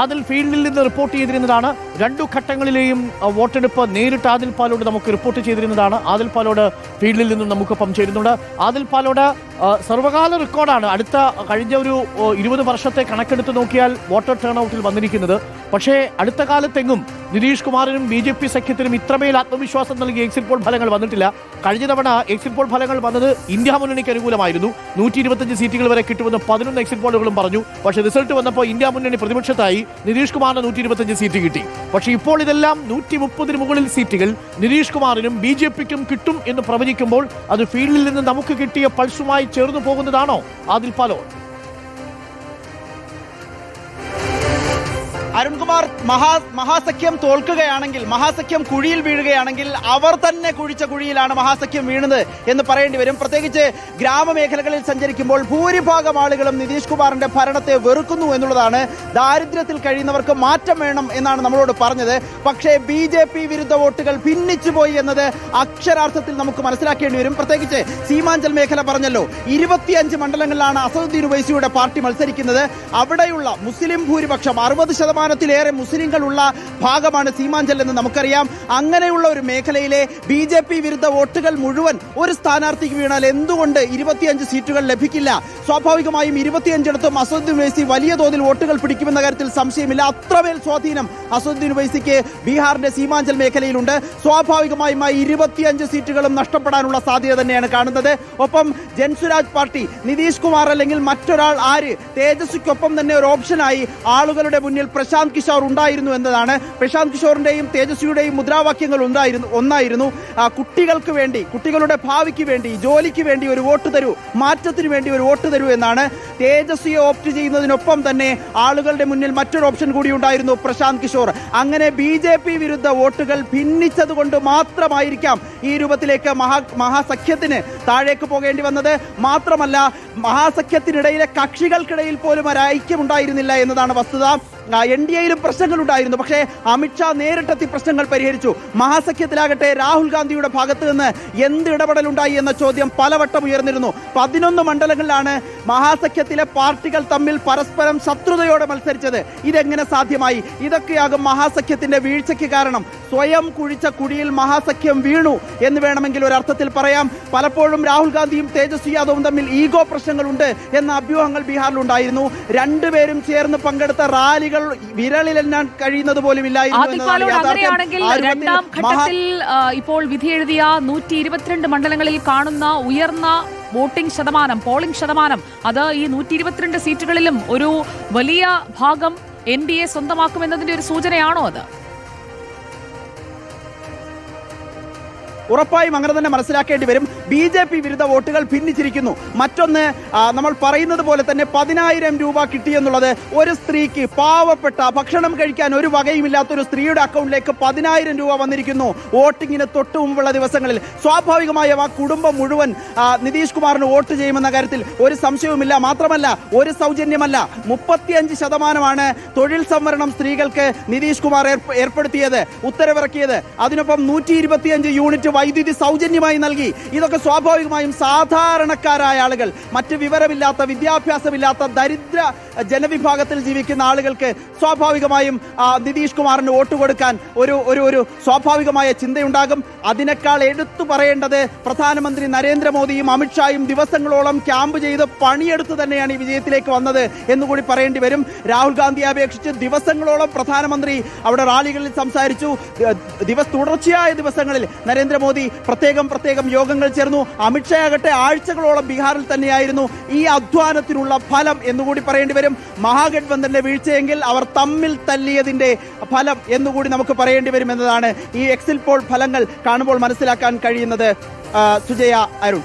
ആദിൽ ഫീൽഡിൽ നിന്ന് റിപ്പോർട്ട് ചെയ്തിരുന്നതാണ് രണ്ടു ഘട്ടങ്ങളിലെയും വോട്ടെടുപ്പ് നേരിട്ട് ആദിൽ പാലോട് നമുക്ക് റിപ്പോർട്ട് ചെയ്തിരുന്നതാണ്. ആദിൽ പാലോട് ഫീൽഡിൽ നിന്നും നമുക്കൊപ്പം ചേരുന്നുണ്ട്. ആദിൽ പാലോട് സർവകാല റെക്കോർഡാണ്. അടുത്ത കഴിഞ്ഞ ഒരു ഇരുപത് വർഷത്തെ കണക്കെടുത്ത് നോക്കിയാൽ വോട്ടർ ടേൺ ഔട്ടിൽ വന്നിരിക്കുന്നത്. പക്ഷേ അടുത്ത കാലത്തെങ്ങും നിതീഷ് കുമാറിനും ബി ജെ പി സഖ്യത്തിനും ഇത്രമേൽ ആത്മവിശ്വാസം നൽകിയ എക്സിറ്റ് പോൾ ഫലങ്ങൾ വന്നിട്ടില്ല. കഴിഞ്ഞ തവണ എക്സിറ്റ് പോൾ ഫലങ്ങൾ വന്നത് ഇന്ത്യ മുന്നണിക്ക് അനുകൂലമായിരുന്നു. നൂറ്റി ഇരുപത്തഞ്ച് സീറ്റുകൾ വരെ കിട്ടുമെന്ന് പതിനൊന്ന് എക്സിറ്റ് പോളുകളും പറഞ്ഞു. പക്ഷേ റിസൾട്ട് വന്നപ്പോൾ ഇന്ത്യ മുന്നണി പ്രതിപക്ഷത്തായി നിതീഷ് കുമാറിന് നൂറ്റി ഇരുപത്തഞ്ച് സീറ്റ് കിട്ടി. പക്ഷേ ഇപ്പോൾ ഇതെല്ലാം നൂറ്റി മുപ്പതിന് മുകളിൽ സീറ്റുകൾ നിതീഷ് കുമാറിനും ബി ജെ പിക്കും കിട്ടും എന്ന് പ്രവചിക്കുമ്പോൾ അത് ഫീൽഡിൽ നിന്ന് നമുക്ക് കിട്ടിയ പൾസുമായി ചേർന്നു പോകുന്നതാണോ? ആദിൽ പാലോ അരുൺകുമാർ മഹാ മഹാസഖ്യം തോൽക്കുകയാണെങ്കിൽ മഹാസഖ്യം കുഴിയിൽ വീഴുകയാണെങ്കിൽ അവർ തന്നെ കുഴിച്ച കുഴിയിലാണ് മഹാസഖ്യം വീണത് എന്ന് പറയേണ്ടി വരും. പ്രത്യേകിച്ച് ഗ്രാമമേഖലകളിൽ സഞ്ചരിക്കുമ്പോൾ ഭൂരിഭാഗം ആളുകളും നിതീഷ് കുമാറിന്റെ ഭരണത്തെ വെറുക്കുന്നു എന്നുള്ളതാണ് ദാരിദ്ര്യത്തിൽ കഴിയുന്നവർക്ക് മാറ്റം വേണം എന്നാണ് നമ്മളോട് പറഞ്ഞത്. പക്ഷേ ബി ജെ പി വിരുദ്ധ വോട്ടുകൾ ഭിന്നിച്ചുപോയി എന്നത് അക്ഷരാർത്ഥത്തിൽ നമുക്ക് മനസ്സിലാക്കേണ്ടി വരും. പ്രത്യേകിച്ച് സീമാഞ്ചൽ മേഖല പറഞ്ഞല്ലോ ഇരുപത്തിയഞ്ച് മണ്ഡലങ്ങളിലാണ് അസദുദ്ദീൻ ഉവൈസിയുടെ പാർട്ടി മത്സരിക്കുന്നത്. അവിടെയുള്ള മുസ്ലിം ഭൂരിപക്ഷം അറുപത് ശതമാനത്തിലേറെ മുസ്ലിങ്ങളുള്ള ഭാഗമാണ് സീമാഞ്ചൽ എന്ന് നമുക്കറിയാം. അങ്ങനെയുള്ള ഒരു മേഖലയിലെ ബി ജെ പി വിരുദ്ധ വോട്ടുകൾ മുഴുവൻ ഒരു സ്ഥാനാർത്ഥിക്ക് വീണാൽ എന്തുകൊണ്ട് ഇരുപത്തിയഞ്ച് സീറ്റുകൾ ലഭിക്കില്ല? സ്വാഭാവികമായും ഇരുപത്തിയഞ്ചിടത്തും അസദുദ്ദീൻ വൈസി വലിയ തോതിൽ വോട്ടുകൾ പിടിക്കുമെന്ന കാര്യത്തിൽ സംശയമില്ല. അത്രമേൽ സ്വാധീനം അസദുദ്ദീൻ വൈസിക്ക് ബീഹാറിന്റെ സീമാഞ്ചൽ മേഖലയിലുണ്ട്. സ്വാഭാവികമായും ആ ഇരുപത്തിയഞ്ച് സീറ്റുകളും നഷ്ടപ്പെടാനുള്ള സാധ്യത തന്നെയാണ് കാണുന്നത്. ഒപ്പം ജൻസുരാജ് പാർട്ടി നിതീഷ് കുമാർ അല്ലെങ്കിൽ മറ്റൊരാൾ ആര്? തേജസ്വിക്കൊപ്പം തന്നെ ഒരു ഓപ്ഷനായി ആളുകളുടെ മുന്നിൽ പ്രശാന്ത് കിഷോർ ഉണ്ടായിരുന്നു എന്നതാണ്. പ്രശാന്ത് കിഷോറിന്റെയും തേജസ്വിയുടെയും മുദ്രാവാക്യങ്ങൾ ഉണ്ടായിരുന്നു ഒന്നായിരുന്നു. കുട്ടികൾക്ക് വേണ്ടി കുട്ടികളുടെ ഭാവിക്ക് വേണ്ടി ജോലിക്ക് വേണ്ടി ഒരു വോട്ട് തരൂ മാറ്റത്തിന് വേണ്ടി ഒരു വോട്ട് തരൂ എന്നാണ് തേജസ്വിയെ ഓപ്റ്റ് ചെയ്യുന്നതിനൊപ്പം തന്നെ ആളുകളുടെ മുന്നിൽ മറ്റൊരു ഓപ്ഷൻ കൂടി ഉണ്ടായിരുന്നു പ്രശാന്ത് കിഷോർ. അങ്ങനെ ബി ജെ പി വിരുദ്ധ വോട്ടുകൾ ഭിന്നിച്ചത് കൊണ്ട് മാത്രമായിരിക്കാം ഈ രൂപത്തിലേക്ക് മഹാ മഹാസഖ്യത്തിന് താഴേക്ക് പോകേണ്ടി വന്നത്. മാത്രമല്ല മഹാസഖ്യത്തിനിടയിലെ കക്ഷികൾക്കിടയിൽ പോലും ഒരു ഐക്യമുണ്ടായിരുന്നില്ല എന്നതാണ് വസ്തുത. N D എയിലും പ്രശ്നങ്ങളുണ്ടായിരുന്നു. പക്ഷേ അമിത്ഷാ നേരിട്ടെത്തി പ്രശ്നങ്ങൾ പരിഹരിച്ചു. മഹാസഖ്യത്തിലാകട്ടെ രാഹുൽ ഗാന്ധിയുടെ ഭാഗത്ത് നിന്ന് എന്ത് ഇടപെടലുണ്ടായി എന്ന ചോദ്യം പലവട്ടം ഉയർന്നിരുന്നു. പതിനൊന്ന് മണ്ഡലങ്ങളിലാണ് മഹാസഖ്യത്തിലെ പാർട്ടികൾ തമ്മിൽ പരസ്പരം ശത്രുതയോടെ മത്സരിച്ചത്. ഇതെങ്ങനെ സാധ്യമായി? ഇതൊക്കെയാകും മഹാസഖ്യത്തിന്റെ വീഴ്ചയ്ക്ക് കാരണം. സ്വയം കുഴിച്ച കുഴിയിൽ മഹാസഖ്യം വീണു എന്ന് വേണമെങ്കിൽ ഒരർത്ഥത്തിൽ പറയാം. പലപ്പോഴും രാഹുൽ ഗാന്ധിയും തേജസ്വി യാദവും തമ്മിൽ ഈഗോ പ്രശ്നങ്ങളുണ്ട് എന്ന അഭ്യൂഹങ്ങൾ ബീഹാറിലുണ്ടായിരുന്നു. രണ്ടുപേരും ചേർന്ന് പങ്കെടുത്ത റാലികൾ വിരളിലെണ്ണാൻ കഴിയുന്നത് പോലും ഇല്ലായിരുന്നു രണ്ടാം ഘട്ടത്തിൽ ഇപ്പോൾ വിധിയെഴുതിയ നൂറ്റി ഇരുപത്തിരണ്ട് മണ്ഡലങ്ങളിൽ കാണുന്ന ഉയർന്ന വോട്ടിംഗ് ശതമാനം പോളിംഗ് ശതമാനം. അത് ഈ നൂറ്റി ഇരുപത്തിരണ്ട് സീറ്റുകളിലും ഒരു വലിയ ഭാഗം എൻ ഡി എ സ്വന്തമാക്കുമെന്നതിന്റെ ഒരു സൂചനയാണോ അത്? ഉറപ്പായും അങ്ങനെ തന്നെ മനസ്സിലാക്കേണ്ടി വരും. ബി ജെ പി വിരുദ്ധ വോട്ടുകൾ ഭിന്നിച്ചിരിക്കുന്നു. മറ്റൊന്ന് നമ്മൾ പറയുന്നത് പോലെ തന്നെ പതിനായിരം രൂപ കിട്ടിയെന്നുള്ളത് ഒരു സ്ത്രീക്ക് പാവപ്പെട്ട ഭക്ഷണം കഴിക്കാൻ ഒരു വകയുമില്ലാത്ത ഒരു സ്ത്രീയുടെ അക്കൗണ്ടിലേക്ക് പതിനായിരം രൂപ വന്നിരിക്കുന്നു വോട്ടിങ്ങിന് തൊട്ട് മുമ്പുള്ള ദിവസങ്ങളിൽ. സ്വാഭാവികമായും ആ കുടുംബം മുഴുവൻ നിതീഷ് കുമാറിന് വോട്ട് ചെയ്യുമെന്ന കാര്യത്തിൽ ഒരു സംശയവുമില്ല. മാത്രമല്ല ഒരു സൗജന്യമല്ല. മുപ്പത്തിയഞ്ച് ശതമാനമാണ് തൊഴിൽ സംവരണം സ്ത്രീകൾക്ക് നിതീഷ് കുമാർ ഏർപ്പെടുത്തിയത് ഉത്തരവിറക്കിയത്. അതിനൊപ്പം നൂറ്റി യൂണിറ്റ് വൈദ്യുതി സൗജന്യമായി നൽകി. ഇതൊക്കെ സ്വാഭാവികമായും സാധാരണക്കാരായ ആളുകൾ മറ്റ് വിവരമില്ലാത്ത വിദ്യാഭ്യാസമില്ലാത്ത ദരിദ്ര ജനവിഭാഗത്തിൽ ജീവിക്കുന്ന ആളുകൾക്ക് സ്വാഭാവികമായും നിതീഷ് കുമാറിന് വോട്ട് കൊടുക്കാൻ ഒരു ഒരു ഒരു സ്വാഭാവികമായ ചിന്തയുണ്ടാകും. അതിനേക്കാൾ എടുത്തു പറയേണ്ടത് പ്രധാനമന്ത്രി നരേന്ദ്രമോദിയും അമിത്ഷായും ദിവസങ്ങളോളം ക്യാമ്പ് ചെയ്ത് പണിയെടുത്ത് തന്നെയാണ് ഈ വിജയത്തിലേക്ക് വന്നത് എന്നുകൂടി പറയേണ്ടി വരും. രാഹുൽ ഗാന്ധിയെ അപേക്ഷിച്ച് ദിവസങ്ങളോളം പ്രധാനമന്ത്രി അവിടെ റാലികളിൽ സംസാരിച്ചു. ദിവസ തുടർച്ചയായ ദിവസങ്ങളിൽ നരേന്ദ്രമോദി പ്രത്യേകം പ്രത്യേകം യോഗങ്ങൾ ചേർന്നു. അമിത്ഷാ ആകട്ടെ ആഴ്ചകളോളം ബീഹാറിൽ തന്നെയായിരുന്നു. ഈ അധ്വാനത്തിനുള്ള ഫലം എന്നുകൂടി പറയേണ്ടി വരും. മഹാഗഡ്ബന്ധന്റെ വീഴ്ചയെങ്കിൽ അവർ തമ്മിൽ തല്ലിയതിന്റെ ഫലം എന്നുകൂടി നമുക്ക് പറയേണ്ടി വരും എന്നതാണ് ഈ എക്സിൽ പോൾ ഫലങ്ങൾ കാണുമ്പോൾ മനസ്സിലാക്കാൻ കഴിയുന്നത് സുജയ അരുൺ.